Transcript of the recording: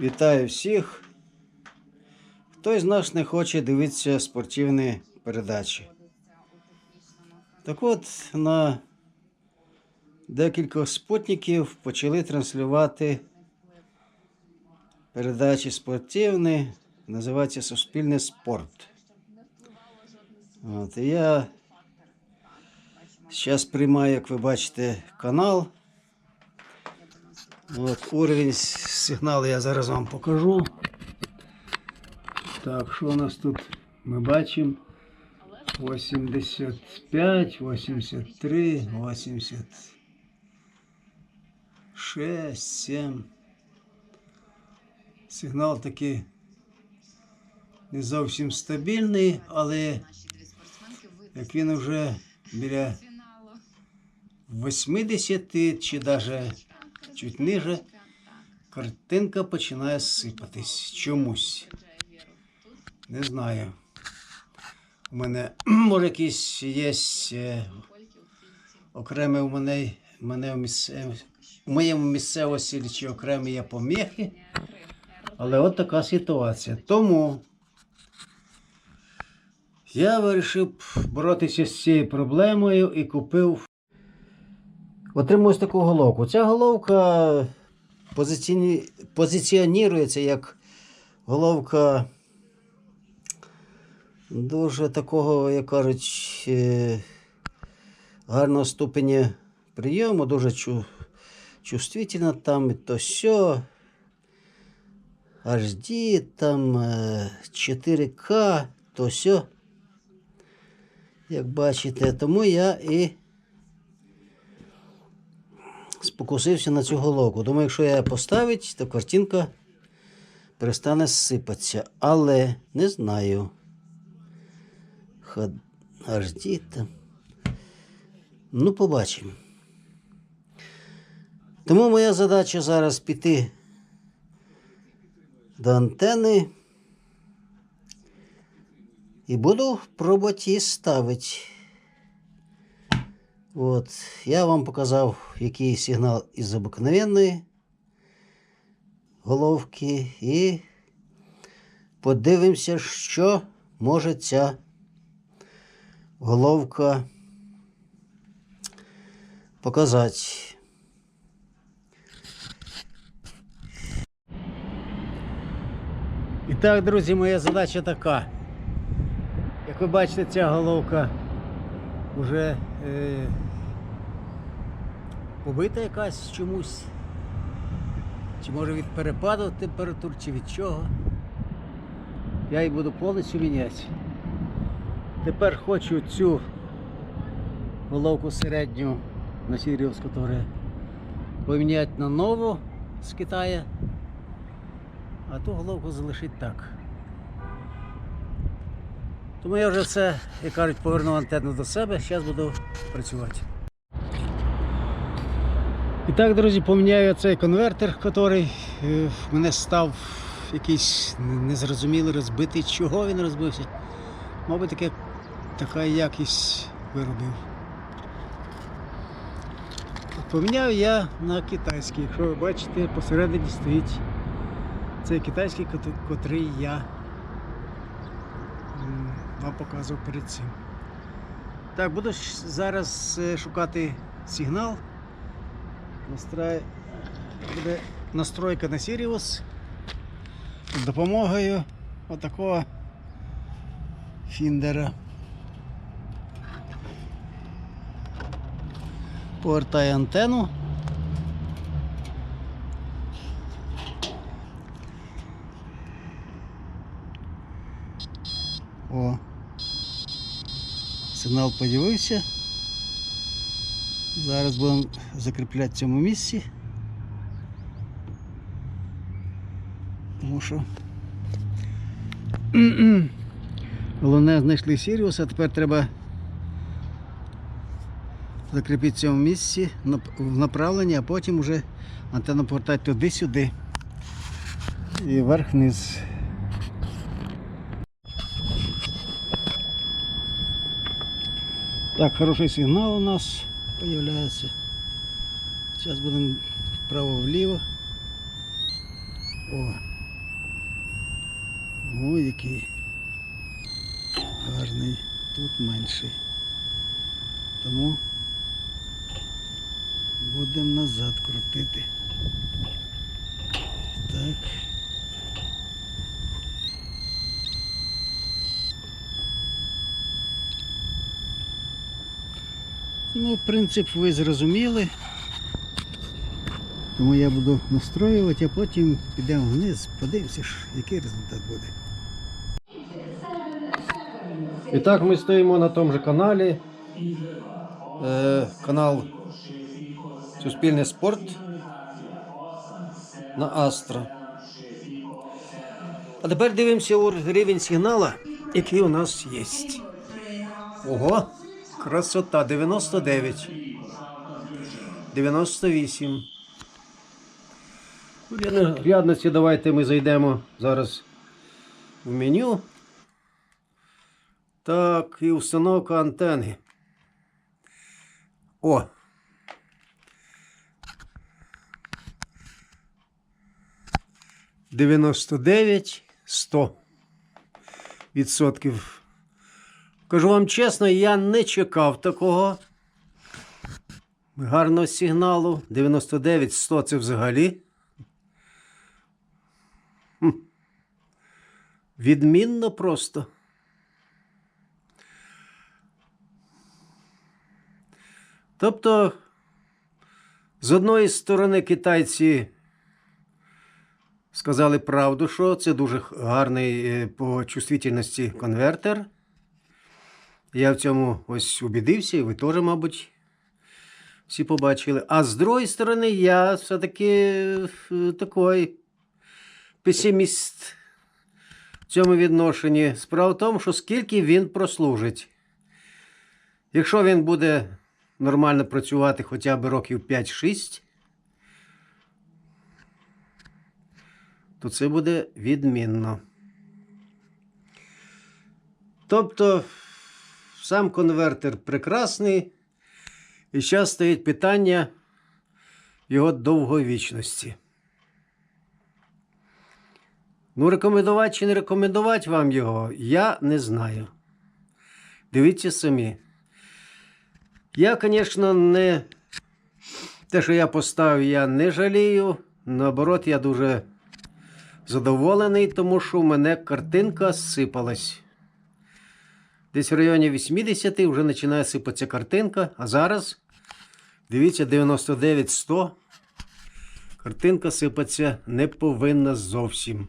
Вітаю всіх. Хто з нас не хоче дивитися спортивні передачі. Так от на декількох спутників почали транслювати передачі спортивні, називається Суспільний спорт. От, і я зараз приймаю, як ви бачите, канал. От уровень сигналу я зараз вам покажу. Так, що у нас тут? Ми бачимо 85, 83, 86, 7. Сигнал такий не зовсім стабільний, але як він вже біля 80 чи навіть чуть ниже, картинка починає сипатись чомусь. Не знаю. У мене може якісь є е, окреме у мене, мене в, місцев, у моєму місцевості чи окремі є поміхи. Але от така ситуація. Тому я вирішив боротися з цією проблемою і купив Отримую ось таку головку. Ця головка позиціоні... позиціонується як головка дуже такого, як кажуть, е, гарного ступеня прийому, дуже чу... чувствительна там і то все. HD, там е, 4К, то все. Як бачите, тому я і спокусився на цю головку. Думаю, якщо я поставить, то картинка перестане сипатися. Але не знаю. HD там. Ну, побачимо. Тому моя задача зараз піти до антени. І буду пробувати її ставити. От, я вам показав, який сигнал із обикновенної головки. І подивимося, що може ця головка показати. І так, друзі, моя задача така. Як ви бачите, ця головка вже е, побита якась чомусь. Чи може від перепаду температур, чи від чого. Я її буду повністю міняти. Тепер хочу цю головку середню на Сіріус, яка поміняти на нову з Китаю, а ту головку залишити так. Тому я вже все, як кажуть, повернув антенну до себе, зараз буду працювати. І так, друзі, поміняю цей конвертер, який е, в мене став якийсь незрозумілий, розбитий. Чого він розбився? Мабуть, таке, така якість виробив. Поміняв я на китайський. Якщо ви бачите, посередині стоїть цей китайський, кот- котрий я вам показував перед цим. Так, буду зараз е, шукати сигнал. Настрай... Буде настройка на Sirius з допомогою отакого фіндера. Повертаю антенну. О. Сигнал подивився. Зараз будемо закріпляти в цьому місці. Тому що головне знайшли Сіріус, а тепер треба закріпити в цьому місці в направленні, а потім вже антенну повертати туди-сюди. І вверх-вниз. Так, хороший сигнал у нас появляется. Сейчас будем вправо-влево. О, О, який гарний. Тут менший. Тому будемо назад крутити. Так. Ну, принцип ви зрозуміли. Тому я буду настроювати, а потім підемо вниз, подивимося, який результат буде. І так ми стоїмо на тому же каналі. Е, канал Суспільний спорт на Астра. А тепер дивимося рівень сигнала, який у нас є. Ого, красота 99. 98. У рядності давайте ми зайдемо зараз в меню. Так, і установка антени. О. Дев'яносто дев'ять сто відсотків. Кажу вам чесно, я не чекав такого гарного сигналу. 99 100 це взагалі. Відмінно просто. Тобто, з одної сторони, китайці сказали правду, що це дуже гарний е, по чувствительності конвертер. Я в цьому ось убідився, і ви теж, мабуть, всі побачили. А з другої сторони, я все-таки е, такий песиміст в цьому відношенні. Справа в тому, що скільки він прослужить. Якщо він буде нормально працювати хоча б років 5-6, то це буде відмінно. Тобто, сам конвертер прекрасний, і зараз стоїть питання його довговічності. Ну, рекомендувати чи не рекомендувати вам його, я не знаю. Дивіться самі. Я, звісно, не те, що я поставив, я не жалію. Наоборот, я дуже задоволений, тому що в мене картинка сипалась. Десь в районі 80 вже починає сипатися картинка, а зараз, дивіться, 99-100. Картинка сипатися не повинна зовсім.